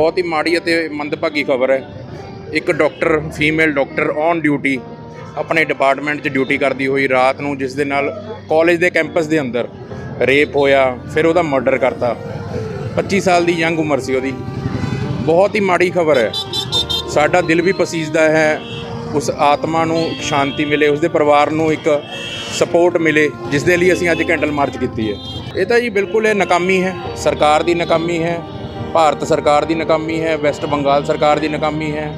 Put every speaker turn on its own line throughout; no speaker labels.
ਬਹੁਤ ਹੀ ਮਾੜੀ ਅਤੇ ਮੰਦਭਾਗੀ ਖਬਰ ਹੈ। ਇੱਕ doctor, female doctor on duty ਆਪਣੇ ਡਿਪਾਰਟਮੈਂਟ 'ਚ ਡਿਊਟੀ ਕਰਦੀ ਹੋਈ ਰਾਤ ਨੂੰ, ਜਿਸ ਦੇ ਨਾਲ ਕਾਲਜ ਦੇ ਕੈਂਪਸ ਦੇ ਅੰਦਰ ਰੇਪ ਹੋਇਆ, ਫਿਰ ਉਹਦਾ ਮਰਡਰ ਕਰਤਾ। 25 ਸਾਲ ਦੀ ਯੰਗ ਉਮਰ ਸੀ ਉਹਦੀ। ਬਹੁਤ ਹੀ ਮਾੜੀ ਖਬਰ ਹੈ। ਸਾਡਾ ਦਿਲ ਵੀ ਪਸੀਜਦਾ ਹੈ, ਉਸ ਆਤਮਾ ਨੂੰ ਸ਼ਾਂਤੀ ਮਿਲੇ, ਉਸਦੇ ਪਰਿਵਾਰ ਨੂੰ ਇੱਕ ਸਪੋਰਟ ਮਿਲੇ, ਜਿਸ ਦੇ ਲਈ ਅਸੀਂ ਅੱਜ ਕੈਂਡਲ ਮਾਰਚ ਕੀਤੀ ਹੈ। ਇਹ ਤਾਂ ਜੀ ਬਿਲਕੁਲ ਇਹ ਨਾਕਾਮੀ ਹੈ। ਸਰਕਾਰ ਦੀ ਨਾਕਾਮੀ ਹੈ। ਭਾਰਤ ਸਰਕਾਰ ਦੀ ਨਾਕਾਮੀ ਹੈ ਵੈਸਟ ਬੰਗਾਲ ਸਰਕਾਰ ਦੀ ਨਾਕਾਮੀ ਹੈ।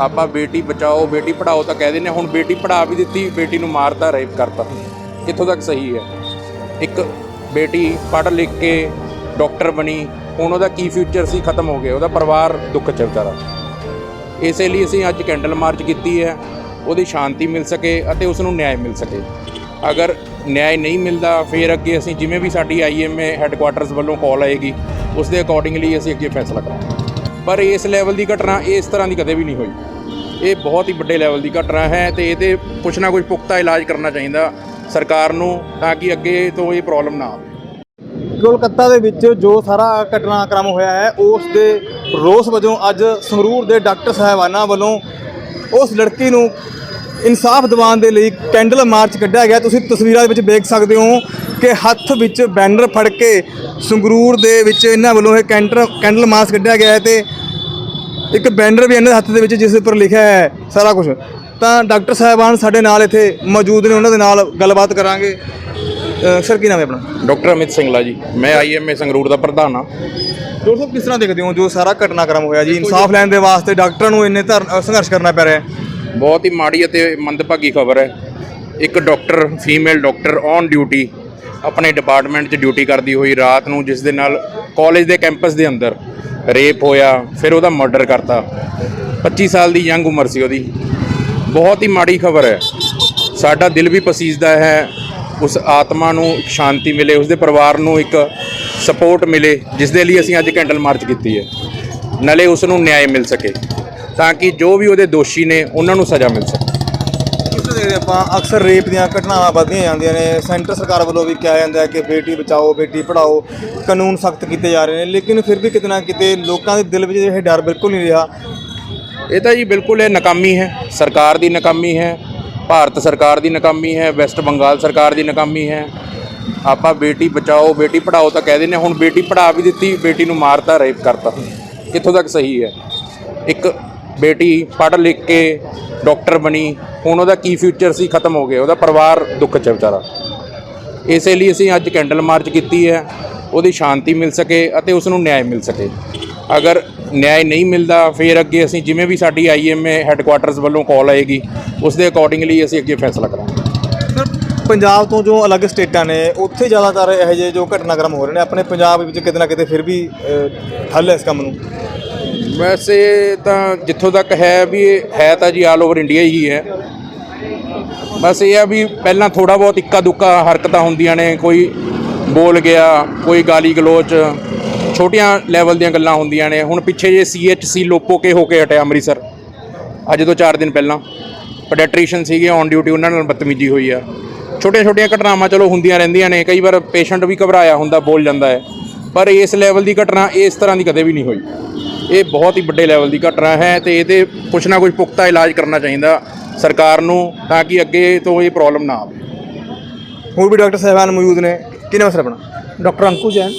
ਆਪਾਂ ਬੇਟੀ ਬਚਾਓ ਬੇਟੀ ਪੜਾਓ ਤਾਂ ਕਹਿ ਦਿੰਦੇ ਹਾਂ, ਹੁਣ ਬੇਟੀ ਪੜਾ ਵੀ ਦਿੱਤੀ ਬੇਟੀ ਨੂੰ ਮਾਰਤਾ ਰੇਪ ਕਰਤਾ। ਕਿੱਥੋਂ ਤੱਕ ਸਹੀ ਹੈ? ਇੱਕ ਬੇਟੀ ਪੜ੍ਹ ਲਿਖ ਕੇ ਡਾਕਟਰ ਬਣੀ ਹੁਣ ਉਹਦਾ ਕੀ ਫਿਊਚਰ ਸੀ ਖਤਮ ਹੋ ਗਿਆ। ਉਹਦਾ ਪਰਿਵਾਰ ਦੁੱਖ ਚ ਵਿਚਾਰਾ। ਇਸੇ ਲਈ ਅਸੀਂ ਅੱਜ ਕੈਂਡਲ ਮਾਰਚ ਕੀਤੀ ਹੈ। ਉਹਦੀ ਸ਼ਾਂਤੀ ਮਿਲ ਸਕੇ ਅਤੇ ਉਸ ਨੂੰ ਨਿਆਂ ਮਿਲ ਸਕੇ। ਅਗਰ ਨਿਆਂ ਨਹੀਂ ਮਿਲਦਾ ਫਿਰ ਅੱਗੇ ਅਸੀਂ ਜਿਵੇਂ ਵੀ ਸਾਡੀ ਆਈਐਮਏ ਹੈੱਡਕੁਆਟਰਸ ਵੱਲੋਂ ਕਾਲ ਆਏਗੀ ਉਸ ਦੇ ਅਕੋਰਡਿੰਗਲੀ ਅਸੀਂ ਅੱਗੇ ਫੈਸਲਾ ਕਰਾਂਗੇ। ਪਰ ਇਸ ਲੈਵਲ ਦੀ ਘਟਨਾ ਇਸ ਤਰ੍ਹਾਂ ਦੀ ਕਦੇ ਵੀ ਨਹੀਂ ਹੋਈ। ਇਹ ਬਹੁਤ ਹੀ ਵੱਡੇ ਲੈਵਲ ਦੀ ਘਟਨਾ ਹੈ ਤੇ ਇਹਦੇ ਕੁਛ ਨਾ ਕੁਛ ਪੁਖਤਾ ਇਲਾਜ ਕਰਨਾ ਚਾਹੀਦਾ ਸਰਕਾਰ ਨੂੰ ਤਾਂ ਕਿ ਅੱਗੇ ਤੋਂ ਇਹ ਪ੍ਰੋਬਲਮ ਨਾ ਆਵੇ।
ਕੋਲਕਾਤਾ ਦੇ ਵਿੱਚ ਜੋ ਸਾਰਾ ਘਟਨਾਕ੍ਰਮ ਹੋਇਆ ਹੈ, ਉਸ ਦੇ ਰੋਸ ਵਜੋਂ ਅੱਜ ਸੰਗਰੂਰ ਦੇ ਡਾਕਟਰ ਸਾਹਿਬਾਨਾਂ ਵੱਲੋਂ ਉਸ ਲੜਕੀ ਨੂੰ ਇਨਸਾਫ ਦਿਵਾਉਣ ਦੇ ਲਈ ਕੈਂਡਲ ਮਾਰਚ ਕੱਢਿਆ ਗਿਆ। ਤੁਸੀਂ ਤਸਵੀਰਾਂ ਦੇ ਵਿੱਚ ਦੇਖ ਸਕਦੇ ਹੋ ਕਿ ਹੱਥ ਵਿੱਚ ਬੈਨਰ ਫੜ ਕੇ ਸੰਗਰੂਰ ਦੇ ਵਿੱਚ ਇਹਨਾਂ ਵੱਲੋਂ ਇਹ ਕੈਂਡਲ ਕੈਂਡਲ ਮਾਰਚ ਕੱਢਿਆ ਗਿਆ ਹੈ ਤੇ ਇੱਕ ਬੈਨਰ ਵੀ ਇਹਨਾਂ ਦੇ ਹੱਥ ਦੇ ਵਿੱਚ ਜਿਸ ਉੱਪਰ ਲਿਖਿਆ ਹੈ ਸਾਰਾ ਕੁਝ ਤਾਂ ਡਾਕਟਰ ਸਾਹਿਬਾਨ ਸਾਡੇ ਨਾਲ ਇੱਥੇ ਮੌਜੂਦ ਨੇ ਉਹਨਾਂ ਦੇ ਨਾਲ ਗੱਲਬਾਤ ਕਰਾਂਗੇ। ਸਰ ਕੀ ਨਾਮ ਹੈ ਆਪਣਾ?
ਡਾਕਟਰ ਅਮਿਤ ਸਿੰਘਲਾ ਜੀ। ਮੈਂ ਆਈਐਮਏ ਸੰਗਰੂਰ ਦਾ ਪ੍ਰਧਾਨ ਹਾਂ।
ਡਾਕਟਰ ਸਾਹਿਬ ਕਿਸ ਤਰ੍ਹਾਂ ਦੇਖਦੇ ਹੋ ਜੋ ਸਾਰਾ ਘਟਨਾਕ੍ਰਮ ਹੋਇਆ ਜੀ? ਇਨਸਾਫ ਲੈਣ ਦੇ ਵਾਸਤੇ ਡਾਕਟਰਾਂ ਨੂੰ ਇੰਨੇ ਸੰਘਰਸ਼ ਕਰਨਾ ਪੈ ਰਿਹਾ ਹੈ।
ਬਹੁਤ ਹੀ ਮਾੜੀ ਅਤੇ ਮੰਦਭਾਗੀ ਖਬਰ ਹੈ। ਇੱਕ doctor female doctor on duty ਆਪਣੇ ਡਿਪਾਰਟਮੈਂਟ 'ਚ ਡਿਊਟੀ ਕਰਦੀ ਹੋਈ ਰਾਤ ਨੂੰ ਜਿਸ ਦੇ ਨਾਲ ਕਾਲਜ ਦੇ ਕੈਂਪਸ ਦੇ ਅੰਦਰ ਰੇਪ ਹੋਇਆ, ਫਿਰ ਉਹਦਾ ਮਰਡਰ ਕਰਤਾ। 25 ਸਾਲ ਦੀ ਯੰਗ ਉਮਰ ਸੀ ਉਹਦੀ। ਬਹੁਤ ਹੀ ਮਾੜੀ ਖਬਰ ਹੈ। ਸਾਡਾ ਦਿਲ ਵੀ ਪਸੀਜਦਾ ਹੈ। ਉਸ ਆਤਮਾ ਨੂੰ ਸ਼ਾਂਤੀ ਮਿਲੇ, ਉਸਦੇ ਪਰਿਵਾਰ ਨੂੰ ਇੱਕ ਸਪੋਰਟ ਮਿਲੇ, ਜਿਸ ਦੇ ਲਈ ਅਸੀਂ ਅੱਜ ਕੈਂਡਲ ਮਾਰਚ ਕੀਤੀ ਹੈ। ਨਾਲੇ ਉਸ ਨੂੰ ਨਿਆਂ ਮਿਲ ਸਕੇ, ਤਾਂ ਕਿ ਜੋ ਵੀ ਉਹਦੇ ਦੋਸ਼ੀ ਨੇ, ਉਹਨਾਂ ਨੂੰ ਸਜ਼ਾ ਮਿਲ ਸਕੇ।
ਦੇਖਦੇ ਆਪਾਂ ਅਕਸਰ ਰੇਪ ਦੀਆਂ ਘਟਨਾਵਾਂ ਵੱਧਦੀਆਂ ਜਾਂਦੀਆਂ ਨੇ ਸੈਂਟਰ ਸਰਕਾਰ ਵੱਲੋਂ ਵੀ ਕਿਹਾ ਜਾਂਦਾ ਹੈ ਕਿ ਬੇਟੀ ਬਚਾਓ ਬੇਟੀ ਪੜਾਓ ਕਾਨੂੰਨ ਸਖਤ ਕੀਤੇ ਜਾ ਰਹੇ ਨੇ ਲੇਕਿਨ ਫਿਰ ਵੀ ਕਿਤੇ ਨਾ ਕਿਤੇ ਲੋਕਾਂ ਦੇ ਦਿਲ ਵਿੱਚ ਇਹ ਡਰ ਬਿਲਕੁਲ ਨਹੀਂ ਰਿਹਾ।
ਇਹ ਤਾਂ ਜੀ ਬਿਲਕੁਲ ਇਹ ਨਾਕਾਮੀ ਹੈ। ਸਰਕਾਰ ਦੀ ਨਾਕਾਮੀ ਹੈ ਭਾਰਤ ਸਰਕਾਰ ਦੀ ਨਾਕਾਮੀ ਹੈ ਵੈਸਟ ਬੰਗਾਲ ਸਰਕਾਰ ਦੀ ਨਾਕਾਮੀ ਹੈ। ਆਪਾਂ ਬੇਟੀ ਬਚਾਓ ਬੇਟੀ ਪੜਾਓ ਤਾਂ ਕਹਿ ਦਿੰਦੇ ਹਾਂ, ਹੁਣ ਬੇਟੀ ਪੜਾ ਵੀ ਦਿੱਤੀ ਬੇਟੀ ਨੂੰ ਮਾਰਤਾ ਰੇਪ ਕਰਤਾ। ਕਿੱਥੋਂ ਤੱਕ ਸਹੀ ਹੈ? ਇੱਕ ਬੇਟੀ ਪੜ੍ਹ ਲਿਖ ਕੇ ਡਾਕਟਰ ਬਣੀ ਹੁਣ ਉਹਦਾ ਕੀ ਫਿਊਚਰ ਸੀ ਖਤਮ ਹੋ ਗਿਆ। ਉਹਦਾ ਪਰਿਵਾਰ ਦੁੱਖ ਚ ਵਿਚਾਰਾ। ਇਸੇ ਲਈ ਅਸੀਂ ਅੱਜ ਕੈਂਡਲ ਮਾਰਚ ਕੀਤੀ ਹੈ। ਉਹਦੀ ਸ਼ਾਂਤੀ ਮਿਲ ਸਕੇ ਅਤੇ ਉਸ ਨੂੰ ਨਿਆਂ ਮਿਲ ਸਕੇ। ਅਗਰ ਨਿਆਂ ਨਹੀਂ ਮਿਲਦਾ ਫਿਰ ਅੱਗੇ ਅਸੀਂ ਜਿਵੇਂ ਵੀ ਸਾਡੀ ਆਈਐਮਏ ਹੈੱਡਕੁਆਟਰਸ ਵੱਲੋਂ ਕਾਲ ਆਏਗੀ ਉਸ ਦੇ ਅਕੋਰਡਿੰਗਲੀ ਅਸੀਂ ਅੱਗੇ ਫੈਸਲਾ ਕਰਾਂਗੇ।
ਪੰਜਾਬ ਤੋਂ ਜੋ ਅਲੱਗ ਸਟੇਟਾਂ ਨੇ ਉੱਥੇ ਜ਼ਿਆਦਾਤਰ ਇਹੋ ਜਿਹੇ ਜੋ ਘਟਨਾਕ੍ਰਮ ਹੋ ਰਹੇ ਨੇ ਆਪਣੇ ਪੰਜਾਬ ਵਿੱਚ ਕਿਤੇ ਨਾ ਕਿਤੇ ਫਿਰ ਵੀ ਹੱਲ ਹੈ ਇਸ ਕੰਮ ਨੂੰ?
ਵੈਸੇ ਤਾਂ ਜਿੱਥੋਂ ਤੱਕ ਹੈ ਵੀ ਹੈ ਤਾਂ ਜੀ ਆਲ ਓਵਰ ਇੰਡੀਆ ਹੀ ਹੈ। ਬਸ ਇਹ ਆ ਵੀ ਪਹਿਲਾਂ ਥੋੜਾ ਬਹੁਤ ਇੱਕਾ ਦੁੱਕਾ ਹਰਕਤਾਂ ਹੁੰਦੀਆਂ ਨੇ, ਕੋਈ ਬੋਲ ਗਿਆ, ਕੋਈ ਗਾਲੀ ਗਲੋਚ, ਛੋਟੀਆਂ ਲੈਵਲ ਦੀਆਂ ਗੱਲਾਂ ਹੁੰਦੀਆਂ ਨੇ। ਹੁਣ ਪਿੱਛੇ ਜੇ ਸੀਐਚਸੀ ਲੋਪੋਕੇ ਹੋ ਕੇ ਹਟਿਆ ਅੰਮ੍ਰਿਤਸਰ, ਅੱਜ ਤੋਂ 4 ਦਿਨ ਪਹਿਲਾਂ। ਪੈਡੈਟ੍ਰੀਸ਼ਨ ਸੀਗੇ ਔਨ ਡਿਊਟੀ ਉਹਨਾਂ ਨਾਲ ਬਦਤਮੀਜ਼ੀ ਹੋਈ ਆ। ਛੋਟੀਆਂ ਛੋਟੀਆਂ ਘਟਨਾਵਾਂ ਚਲੋ ਹੁੰਦੀਆਂ ਰਹਿੰਦੀਆਂ ਨੇ, ਕਈ ਵਾਰ ਪੇਸ਼ੈਂਟ ਵੀ ਘਬਰਾਇਆ ਹੁੰਦਾ, ਬੋਲ ਜਾਂਦਾ ਹੈ। ਪਰ ਇਸ ਲੈਵਲ ਦੀ ਘਟਨਾ ਇਸ ਤਰ੍ਹਾਂ ਦੀ ਕਦੇ ਵੀ ਨਹੀਂ ਹੋਈ। ਇਹ ਬਹੁਤ ਹੀ ਵੱਡੇ ਲੈਵਲ ਦੀ ਘਟਨਾ ਹੈ ਤੇ ਇਹਦੇ ਕੁਛ ਨਾ ਕੁਛ ਪੁਖਤਾ ਇਲਾਜ ਕਰਨਾ ਚਾਹੀਦਾ। ਸਰਕਾਰ ਨੂੰ ਤਾਂ ਕਿ ਅੱਗੇ ਤੋਂ ਇਹ ਪ੍ਰੋਬਲਮ ਨਾ ਆਵੇ।
ਹੋਰ ਵੀ ਡਾਕਟਰ ਸਾਹਿਬਾਨ ਮੌਜੂਦ ਨੇ। ਕੀ ਨਾਮ ਸਰ ਆਪਣਾ?
ਡਾਕਟਰ ਅੰਕੂ ਜੈਨ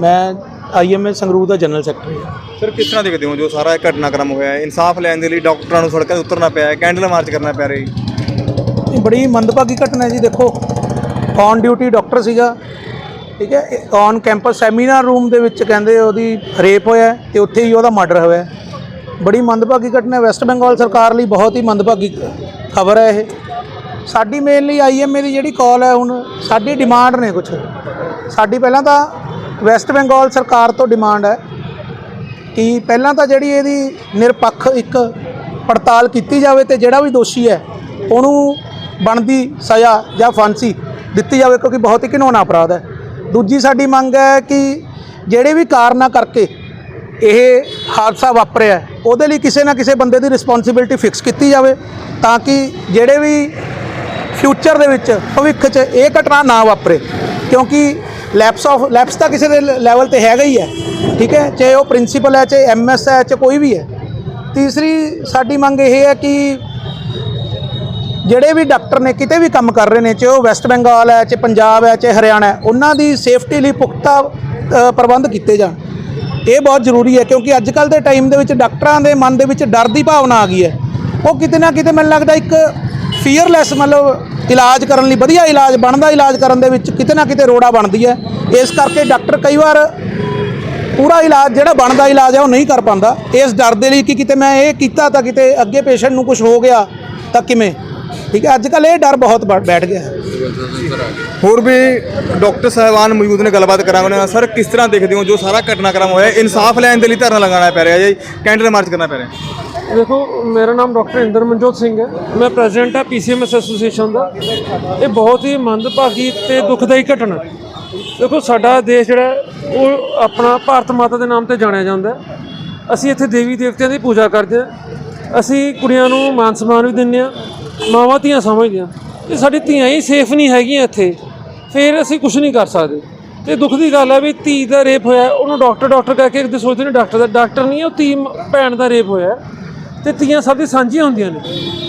ਮੈਂ ਆਈਐਮਏ ਸੰਗਰੂਰ ਦਾ ਜਨਰਲ ਸੈਕਟਰੀ ਹਾਂ।
ਸਰ ਕਿਸ ਤਰ੍ਹਾਂ ਦੇਖਦੇ ਹੋ ਜੋ ਸਾਰਾ ਇਹ ਘਟਨਾਕ੍ਰਮ ਹੋਇਆ ਹੈ? ਇਨਸਾਫ ਲੈਣ ਦੇ ਲਈ ਡਾਕਟਰਾਂ ਨੂੰ ਸੜਕਾਂ 'ਤੇ ਉਤਰਨਾ ਪਿਆ ਹੈ। ਕੈਂਡਲ ਮਾਰਚ ਕਰਨਾ ਪੈ ਰਿਹਾ। ਹੈ
ਇਹ ਬੜੀ ਮੰਦਭਾਗੀ ਘਟਨਾ ਹੈ ਜੀ ਦੇਖੋ। ਔਨ ਡਿਊਟੀ ਡਾਕਟਰ ਸੀਗਾ। ਠੀਕ ਹੈ ਔਨ ਕੈਂਪਸ ਸੈਮੀਨਾਰ ਰੂਮ ਦੇ ਵਿੱਚ ਕਹਿੰਦੇ ਉਹਦੀ ਰੇਪ ਹੋਇਆ ਹੈ ਤੇ ਉੱਥੇ ਹੀ ਉਹਦਾ ਮਰਡਰ ਹੋਇਆ ਹੈ। ਬੜੀ ਮੰਦਭਾਗੀ ਘਟਨਾ ਵੈਸਟ ਬੰਗਾਲ ਸਰਕਾਰ ਲਈ ਬਹੁਤ ਹੀ ਮੰਦਭਾਗੀ ਖਬਰ ਹੈ ਇਹ। ਸਾਡੀ ਮੇਨਲੀ ਆਈਐਮਏ ਦੀ ਜਿਹੜੀ ਕਾਲ ਹੈ ਹੁਣ, ਸਾਡੀ ਡਿਮਾਂਡ ਨੇ ਕੁਝ ਸਾਡੀ ਪਹਿਲਾਂ ਤਾਂ ਵੈਸਟ ਬੰਗਾਲ ਸਰਕਾਰ ਤੋਂ ਡਿਮਾਂਡ ਹੈ ਕਿ ਪਹਿਲਾਂ ਤਾਂ ਜਿਹੜੀ ਇਹਦੀ ਨਿਰਪੱਖ ਇੱਕ ਪੜਤਾਲ ਕੀਤੀ ਜਾਵੇ ਤੇ ਜਿਹੜਾ ਵੀ ਦੋਸ਼ੀ ਹੈ, ਉਹਨੂੰ ਬਣਦੀ ਸਜ਼ਾ ਜਾਂ ਫਾਂਸੀ ਦਿੱਤੀ ਜਾਵੇ ਕਿਉਂਕਿ ਬਹੁਤ ਹੀ ਘਿਨੌਣਾ ਅਪਰਾਧ ਹੈ। ਦੂਜੀ ਸਾਡੀ ਮੰਗ ਹੈ ਕਿ ਜਿਹੜੇ ਵੀ ਕਾਰਨਾਂ ਕਰਕੇ ਇਹ ਹਾਦਸਾ ਵਾਪਰਿਆ ਉਹਦੇ ਲਈ ਕਿਸੇ ਨਾ ਕਿਸੇ ਬੰਦੇ ਦੀ ਰਿਸਪੌਂਸਿਬਿਲਟੀ ਫਿਕਸ ਕੀਤੀ ਜਾਵੇ ਤਾਂ ਕਿ ਜਿਹੜੇ ਵੀ ਫਿਊਚਰ ਦੇ ਵਿੱਚ, ਭਵਿੱਖ 'ਚ ਇਹ ਘਟਨਾ ਨਾ ਵਾਪਰੇ। ਕਿਉਂਕਿ ਲੈਪਸ ਆਫ ਲੈਪਸ ਤਾਂ ਕਿਸੇ ਦੇ ਲੈਵਲ ਤੇ ਹੈਗਾ ਹੀ ਹੈ। ਠੀਕ ਹੈ? ਚਾਹੇ ਉਹ ਪ੍ਰਿੰਸੀਪਲ ਹੈ, ਚਾਹੇ ਐਮਐਸ ਹੈ, ਚਾਹੇ ਕੋਈ ਵੀ ਹੈ। ਤੀਸਰੀ ਸਾਡੀ ਮੰਗ ਇਹ ਹੈ ਕਿ ਜਿਹੜੇ ਵੀ ਡਾਕਟਰ ਨੇ ਕਿਤੇ ਵੀ ਕੰਮ ਕਰ ਰਹੇ ਨੇ, ਚਾਹੇ ਉਹ ਵੈਸਟ ਬੰਗਾਲ ਹੈ, ਚਾਹੇ ਪੰਜਾਬ ਹੈ, ਚਾਹੇ ਹਰਿਆਣਾ ਹੈ, ਉਹਨਾਂ ਦੀ ਸੇਫਟੀ ਲਈ ਪੁਖਤਾ ਪ੍ਰਬੰਧ ਕੀਤੇ ਜਾਣ। ਇਹ ਬਹੁਤ ਜ਼ਰੂਰੀ ਹੈ ਕਿਉਂਕਿ ਅੱਜ ਕੱਲ ਦੇ ਟਾਈਮ ਦੇ ਵਿੱਚ ਡਾਕਟਰਾਂ ਦੇ ਮਨ ਦੇ ਵਿੱਚ ਡਰ ਦੀ ਭਾਵਨਾ ਆ ਗਈ ਹੈ। ਉਹ ਕਿਤੇ ਨਾ ਕਿਤੇ ਮੈਨੂੰ ਲੱਗਦਾ ਇੱਕ ਫੀਅਰਲੈਸ ਮਤਲਬ ਇਲਾਜ ਕਰਨ ਲਈ, ਵਧੀਆ ਇਲਾਜ, ਬਣਦਾ ਇਲਾਜ ਕਰਨ ਦੇ ਵਿੱਚ ਕਿਤੇ ਨਾ ਕਿਤੇ ਰੋੜਾ ਬਣਦੀ ਹੈ। ਇਸ ਕਰਕੇ ਡਾਕਟਰ ਕਈ ਵਾਰ ਪੂਰਾ ਇਲਾਜ, ਜਿਹੜਾ ਬਣਦਾ ਇਲਾਜ ਹੈ, ਉਹ ਨਹੀਂ ਕਰ ਪਾਉਂਦਾ। ਇਸ ਡਰ ਦੇ ਲਈ ਕਿ ਕਿਤੇ ਮੈਂ ਇਹ ਕੀਤਾ ਤਾਂ ਕਿਤੇ ਅੱਗੇ ਪੇਸ਼ੈਂਟ ਨੂੰ ਕੁਝ ਹੋ ਗਿਆ ਤਾਂ ਕਿਵੇਂ? ਠੀਕ ਹੈ ਅੱਜ ਕੱਲ ਇਹ ਡਰ ਬਹੁਤ ਬੈ- ਬੈਠ ਗਿਆ। ਹੈ
ਹੋਰ ਵੀ ਡਾਕਟਰ ਸਾਹਿਬਾਨ ਮੌਜੂਦ ਨੇ ਗੱਲਬਾਤ ਕਰਾਂਗੇ ਉਹਨਾਂ ਨਾਲ। ਸਰ ਕਿਸ ਤਰ੍ਹਾਂ ਦੇਖਦੇ ਹੋ ਜੋ ਸਾਰਾ ਘਟਨਾਕ੍ਰਮ ਹੋਇਆ? ਇਨਸਾਫ ਲੈਣ ਦੇ ਲਈ ਧਰਨਾ ਲਗਾਉਣਾ ਪੈ ਰਿਹਾ ਜੀ। ਕੈਂਡਲ ਮਾਰਚ ਕਰਨਾ ਪੈ ਰਿਹਾ।
ਦੇਖੋ ਮੇਰਾ ਨਾਮ ਡਾਕਟਰ ਇੰਦਰ ਮਨਜੋਤ ਸਿੰਘ ਹੈ। ਮੈਂ ਪ੍ਰੈਜ਼ੀਡੈਂਟ ਹਾਂ ਪੀਸੀਐਮਐਸ ਐਸੋਸੀਏਸ਼ਨ ਦਾ। ਇਹ ਬਹੁਤ ਹੀ ਮੰਦਭਾਗੀ ਤੇ ਦੁਖਦਾਈ ਘਟਨਾ ਹੈ। ਦੇਖੋ ਸਾਡਾ ਦੇਸ਼ ਜਿਹੜਾ ਹੈ, ਉਹ ਆਪਣਾ ਭਾਰਤ ਮਾਤਾ ਦੇ ਨਾਮ ਤੇ ਜਾਣਿਆ ਜਾਂਦਾ ਹੈ। ਅਸੀਂ ਇੱਥੇ ਦੇਵੀ ਦੇਵਤਿਆਂ ਦੀ ਪੂਜਾ ਕਰਦੇ ਹਾਂ। ਅਸੀਂ ਕੁੜੀਆਂ ਨੂੰ ਮਾਨ ਸਨਮਾਨ ਵੀ ਦਿੰਦੇ ਹਾਂ। ਮਾਵਾਂ ਧੀਆਂ ਸਮਝਦੀਆਂ। ਹਾਂ ਸਾਡੀ ਧੀਆਂ ਹੀ ਸੇਫ ਨਹੀਂ ਹੈਗੀਆਂ ਇੱਥੇ। ਫਿਰ ਅਸੀਂ ਕੁਝ ਨਹੀਂ ਕਰ ਸਕਦੇ। ਤੇ ਦੁੱਖ ਦੀ ਗੱਲ ਹੈ ਵੀ ਧੀ ਦਾ ਰੇਪ ਹੋਇਆ, ਉਹਨੂੰ ਡਾਕਟਰ ਡਾਕਟਰ ਕਹਿ ਕੇ ਇੱਕ ਸੋਚਦੇ ਨੇ ਡਾਕਟਰ ਦਾ ਡਾਕਟਰ ਨਹੀਂ ਉਹ ਧੀ ਭੈਣ ਦਾ ਰੇਪ ਹੋਇਆ ਹੈ। ਤੇ ਧੀਆਂ ਸਭ ਦੀ ਸਾਂਝੀਆਂ ਹੁੰਦੀਆਂ ਨੇ।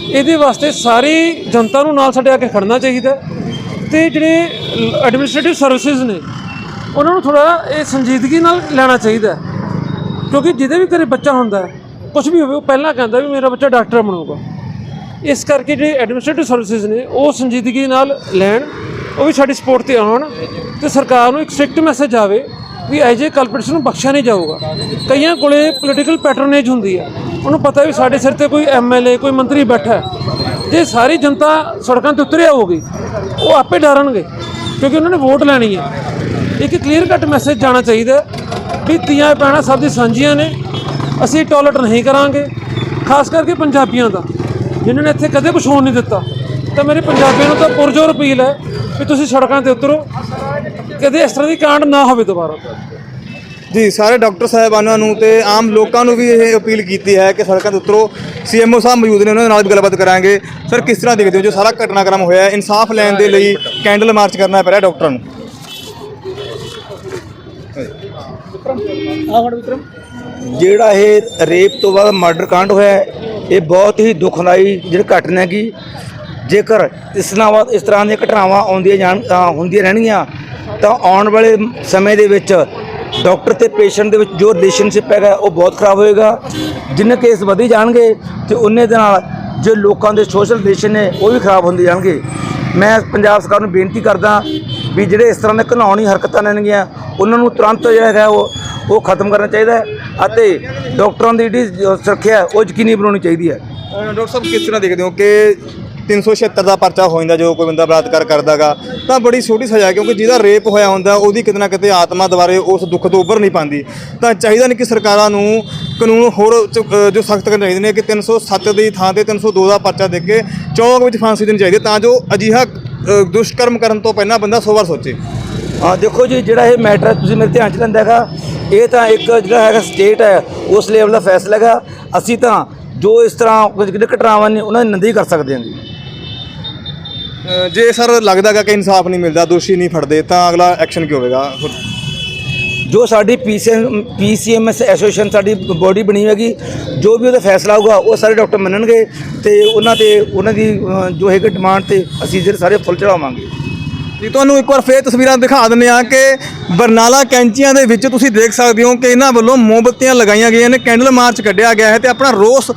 ਇਹਦੇ ਵਾਸਤੇ ਸਾਰੀ ਜਨਤਾ ਨੂੰ ਨਾਲ ਸਾਡੇ ਆ ਕੇ ਖੜਨਾ ਚਾਹੀਦਾ ਹੈ। ਤੇ ਜਿਹੜੇ ਐਡਮਿਨਿਸਟ੍ਰੇਟਿਵ ਸਰਵਿਸਿਜ਼ ਨੇ, ਉਹਨਾਂ ਨੂੰ ਥੋੜਾ ਇਹ ਸੰਜੀਦਗੀ ਨਾਲ ਲੈਣਾ ਚਾਹੀਦਾ ਕਿਉਂਕਿ ਜਿਹਦੇ ਵੀ ਘਰੇ ਬੱਚਾ ਹੁੰਦਾ ਹੈ ਕੁਝ ਵੀ ਹੋਵੇ, ਉਹ ਪਹਿਲਾਂ ਕਹਿੰਦਾ ਵੀ ਮੇਰਾ ਬੱਚਾ ਡਾਕਟਰ ਬਣੂਗਾ। ਇਸ ਕਰਕੇ ਜਿਹੜੇ ਐਡਮਿਨਿਸਟ੍ਰੇਟਿਵ ਸਰਵਿਸਿਜ਼ ਨੇ, ਉਹ ਸੰਜੀਦਗੀ ਨਾਲ ਲੈਣ, ਉਹ ਵੀ ਸਾਡੀ ਸਪੋਰਟ ਤੇ ਆਉਣ ਤੇ ਸਰਕਾਰ ਨੂੰ ਇੱਕ ਸਟ੍ਰਿਕਟ ਮੈਸੇਜ ਆਵੇ ਵੀ ਐਜੇ ਕਲਪਿਟਸ ਨੂੰ ਬਖਸ਼ਿਆ ਨਹੀਂ ਜਾਊਗਾ। ਕਈਆਂ ਕੋਲੇ ਪੋਲੀਟੀਕਲ ਪੈਟਰਨੇਜ ਹੁੰਦੀ ਹੈ ਉਹਨੂੰ ਪਤਾ ਵੀ ਸਾਡੇ ਸਿਰ ਤੇ ਕੋਈ ਐਮਐਲਏ ਕੋਈ ਮੰਤਰੀ ਬੈਠਾ ਜੇ ਸਾਰੀ ਜਨਤਾ ਸੜਕਾਂ ਤੇ ਉਤਰਿਆ ਹੋਊਗੀ, ਉਹ ਆਪੇ ਡਰਨਗੇ, ਕਿਉਂਕਿ ਉਹਨਾਂ ਨੇ ਵੋਟ ਲੈਣੀ ਹੈ ਇੱਕ ਕਲੀਅਰ ਕੱਟ ਮੈਸੇਜ ਜਾਣਾ ਚਾਹੀਦਾ ਵੀ ਧੀਆਂ ਭੈਣਾਂ ਸਭ ਦੀ ਸਾਂਝੀਆਂ ਨੇ, ਅਸੀਂ ਟੋਲਰੇਟ ਨਹੀਂ ਕਰਾਂਗੇ, ਖਾਸ ਕਰਕੇ ਪੰਜਾਬੀਆਂ ਦਾ। ਜਿਨ੍ਹਾਂ ਨੇ ਇੱਥੇ ਕਦੇ ਕੁਝ ਹੋਣ ਨਹੀਂ ਦਿੱਤਾ ਤਾਂ ਮੇਰੇ ਪੰਜਾਬੀਆਂ ਨੂੰ ਤਾਂ ਪੁਰਜੋਰ ਅਪੀਲ ਹੈ ਵੀ ਤੁਸੀਂ ਸੜਕਾਂ ਤੇ ਉਤਰੋ ਕਦੇ ਇਸ ਤਰ੍ਹਾਂ ਦੀ ਕਾਂਡ ਨਾ ਹੋਵੇ ਦੁਬਾਰਾ।
ਜੀ ਸਾਰੇ ਡਾਕਟਰ ਸਾਹਿਬਾਨਾਂ ਨੂੰ ਤੇ ਆਮ ਲੋਕਾਂ ਨੂੰ ਵੀ ਇਹ ਅਪੀਲ ਕੀਤੀ ਹੈ ਕਿ ਸੜਕਾਂ ਤੇ ਉਤਰੋ। ਸੀਐਮਓ ਸਾਹਿਬ ਮੌਜੂਦ ਨੇ ਉਹਨਾਂ ਦੇ ਨਾਲ ਵੀ ਗੱਲਬਾਤ ਕਰਾਂਗੇ। ਸਰ ਕਿਸ ਤਰ੍ਹਾਂ ਦੇਖਦੇ ਹੋ ਜੋ ਸਾਰਾ ਘਟਨਾਕ੍ਰਮ ਹੋਇਆ ਹੈ? ਇਨਸਾਫ ਲੈਣ ਦੇ ਲਈ ਕੈਂਡਲ ਮਾਰਚ ਕਰਨਾ ਪੈ ਰਿਹਾ ਡਾਕਟਰਾਂ ਨੂੰ।
ਜਿਹੜਾ ਇਹ ਰੇਪ ਤੋਂ ਬਾਅਦ ਮਰਡਰ ਕਾਂਡ ਹੋਇਆ ਹੈ, ਇਹ ਬਹੁਤ ਹੀ ਦੁਖਦਾਈ ਜਿਹੜੀ ਘਟਨਾ ਹੈਗੀ। ਜੇਕਰ ਇਸ ਨਾਲ ਬਾਅਦ ਇਸ ਤਰ੍ਹਾਂ ਦੀਆਂ ਘਟਨਾਵਾਂ ਆਉਂਦੀਆਂ ਜਾਣ ਹੁੰਦੀਆਂ ਰਹਿਣਗੀਆਂ, ਤਾਂ ਆਉਣ ਵਾਲੇ ਸਮੇਂ ਦੇ ਵਿੱਚ ਡਾਕਟਰ ਤੇ ਪੇਸ਼ੈਂਟ ਦੇ ਵਿੱਚ ਜੋ ਰਿਲੇਸ਼ਨਸ਼ਿਪ ਹੈਗਾ, ਉਹ ਬਹੁਤ ਖਰਾਬ ਹੋਏਗਾ। ਜਿੰਨੇ ਕੇਸ ਵਧੀ ਜਾਣਗੇ ਤੇ ਉਹਨੇ ਦੇ ਨਾਲ ਜੋ ਲੋਕਾਂ ਦੇ ਸੋਸ਼ਲ ਰਿਲੇਸ਼ਨ ਨੇ, ਉਹ ਵੀ ਖਰਾਬ ਹੁੰਦੇ ਜਾਣਗੇ। ਮੈਂ ਪੰਜਾਬ ਸਰਕਾਰ ਨੂੰ ਬੇਨਤੀ ਕਰਦਾ ਵੀ ਜਿਹੜੇ ਇਸ ਤਰ੍ਹਾਂ ਦੇ ਘਿਨਾਉਣੀ ਹਰਕਤਾਂ ਲੈਣਗੀਆਂ ਉਹਨਾਂ ਨੂੰ ਤੁਰੰਤ ਜਿਹੜਾ ਹੈਗਾ ਉਹ ਉਹ ਖਤਮ ਕਰਨਾ ਚਾਹੀਦਾ ਅਤੇ ਡਾਕਟਰਾਂ ਦੀ ਜਿਹੜੀ ਸੁਰੱਖਿਆ ਉਹ ਯਕੀਨੀ ਬਣਾਉਣੀ ਚਾਹੀਦੀ ਹੈ।
ਡਾਕਟਰ ਸਾਹਿਬ, ਕਿਸ ਤਰ੍ਹਾਂ ਦੇਖਦੇ ਹੋ ਕਿ 376 ਦਾ ਪਰਚਾ ਹੋ ਜਾਂਦਾ, ਜੋ ਕੋਈ ਬੰਦਾ ਬਲਾਤਕਾਰ ਕਰਦਾਗਾ, ਤਾਂ ਬੜੀ ਛੋਟੀ ਸਜ਼ਾ ਹੈ, ਕਿਉਂਕਿ ਜਿਹਦਾ ਰੇਪ ਹੋਇਆ ਹੁੰਦਾ, ਉਹਦੀ ਕਿਤੇ ਨਾ ਕਿਤੇ ਆਤਮਾ ਦੁਬਾਰੇ ਉਸ ਦੁੱਖ ਤੋਂ ਉੱਭਰ ਨਹੀਂ ਪਾਉਂਦੀ। ਤਾਂ ਚਾਹੀਦਾ ਨਹੀਂ ਕਿ ਸਰਕਾਰਾਂ ਨੂੰ ਕਾਨੂੰਨ ਹੋਰ ਚ- ਜੋ ਸਖਤ ਕਰਨੇ ਚਾਹੀਦੇ ਨੇ, ਕਿ 307 ਦੀ ਥਾਂ ਤੇ 302 ਦਾ ਪਰਚਾ ਦੇ ਕੇ ਚੌਂਕ ਵਿੱਚ ਫਾਂਸੀ ਦੇਣੀ ਚਾਹੀਦੀ ਹੈ, ਤਾਂ ਜੋ ਅਜਿਹਾ ਦੁਸ਼ਕਰਮ ਕਰਨ ਤੋਂ ਪਹਿਲਾਂ ਬੰਦਾ ਸੌ ਵਾਰ ਸੋਚੇ।
ਹਾਂ ਦੇਖੋ ਜੀ ਜਿਹੜਾ ਇਹ ਮੈਟਰ ਤੁਸੀਂ ਮੇਰੇ ਧਿਆਨ ਚ ਲੈਂਦਾ ਹੈਗਾ। ਇਹ ਤਾਂ ਇੱਕ ਜਿਹੜਾ ਹੈਗਾ ਸਟੇਟ ਹੈ ਉਸ ਲੈਵਲ ਦਾ ਫੈਸਲਾ ਹੈਗਾ। ਅਸੀਂ ਤਾਂ ਜੋ ਇਸ ਤਰ੍ਹਾਂ ਘਟਨਾਵਾਂ ਨੇ ਉਹਨਾਂ ਦੀ ਨਿੰਦਾ ਹੀ ਕਰ ਸਕਦੇ ਹਾਂ ਜੀ।
ਜੇ ਸਰ ਲੱਗਦਾਗਾ ਕਿ ਇਨਸਾਫ ਨਹੀਂ ਮਿਲਦਾ ਦੋਸ਼ੀ ਨਹੀਂ ਫੜਦੇ ਤਾਂ ਅਗਲਾ ਐਕਸ਼ਨ ਕੀ ਹੋਵੇਗਾ?
ਜੋ ਸਾਡੀ ਪੀਸੀਐਮ ਪੀਸੀਐਮਐਸ ਐਸੋਸੀਏਸ਼ਨ ਸਾਡੀ ਬੋਡੀ ਬਣੀ ਹੋਏਗੀ ਜੋ ਵੀ ਉਹਦਾ ਫੈਸਲਾ ਹੋਊਗਾ ਉਹ ਸਾਰੇ ਡਾਕਟਰ ਮੰਨਣਗੇ ਤੇ ਉਹਨਾਂ ਤੇ ਉਹਨਾਂ ਦੀ ਜੋ ਹੈਗੇ ਡਿਮਾਂਡ ਤੇ ਅਸੀਂ ਜਿਹੜੇ ਸਾਰੇ ਫੁੱਲ ਚੜਾਵਾਂਗੇ
ਜੀ ਤੁਹਾਨੂੰ ਇੱਕ ਵਾਰ ਫੇਰ ਤਸਵੀਰਾਂ ਦਿਖਾ ਦਿੰਦੇ ਆ ਕਿ ਬਰਨਾਲਾ ਕੈਂਚੀਆਂ ਦੇ ਵਿੱਚ ਤੁਸੀਂ ਦੇਖ ਸਕਦੇ ਹੋ ਕਿ ਇਹਨਾਂ ਵੱਲੋਂ ਮੋਮਬੱਤੀਆਂ ਲਗਾਈਆਂ ਗਈਆਂ ਨੇ ਕੈਂਡਲ ਮਾਰਚ ਕੱਢਿਆ ਗਿਆ ਹੈ ਤੇ ਆਪਣਾ ਰੋਸ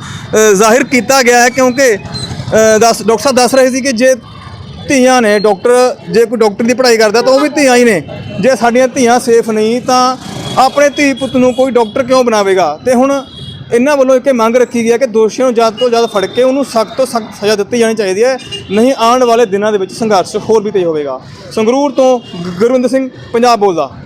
ਜ਼ਾਹਿਰ ਕੀਤਾ ਗਿਆ ਹੈ ਕਿਉਂਕਿ ਅ, ਦੱਸ ਡਾਕਟਰ ਸਾਹਿਬ ਦੱਸ ਰਹੇ ਸੀ ਕਿ ਜੇ ਧੀਆਂ ਨੇ ਡਾਕਟਰ ਜੇ ਕੋਈ ਡਾਕਟਰ ਦੀ ਪੜ੍ਹਾਈ ਕਰਦਾ ਤਾਂ ਉਹ ਵੀ ਧੀਆਂ ਹੀ ਨੇ ਜੇ ਸਾਡੀਆਂ ਧੀਆਂ ਸੇਫ ਨਹੀਂ ਤਾਂ ਆਪਣੇ ਧੀ ਪੁੱਤ ਨੂੰ ਕੋਈ ਡਾਕਟਰ ਕਿਉਂ ਬਣਾਵੇਗਾ? ਤੇ ਹੁਣ ਇਹਨਾਂ ਵੱਲੋਂ ਇੱਕ ਇਹ ਮੰਗ ਰੱਖੀ ਗਈ ਹੈ ਕਿ ਦੋਸ਼ੀਆਂ ਨੂੰ ਜਦ ਤੋਂ ਜਦ ਫੜ ਕੇ ਉਹਨੂੰ ਸਖਤ ਤੋਂ ਸਖਤ ਸਜ਼ਾ ਦਿੱਤੀ ਜਾਣੀ ਚਾਹੀਦੀ ਹੈ, ਨਹੀਂ ਆਉਣ ਵਾਲੇ ਦਿਨਾਂ ਦੇ ਵਿੱਚ ਸੰਘਰਸ਼ ਹੋਰ ਵੀ ਤੇਜ਼ ਹੋਵੇਗਾ। ਸੰਗਰੂਰ ਤੋਂ ਗ- ਗੁਰਵਿੰਦਰ ਸਿੰਘ, ਪੰਜਾਬ ਬੋਲਦਾ।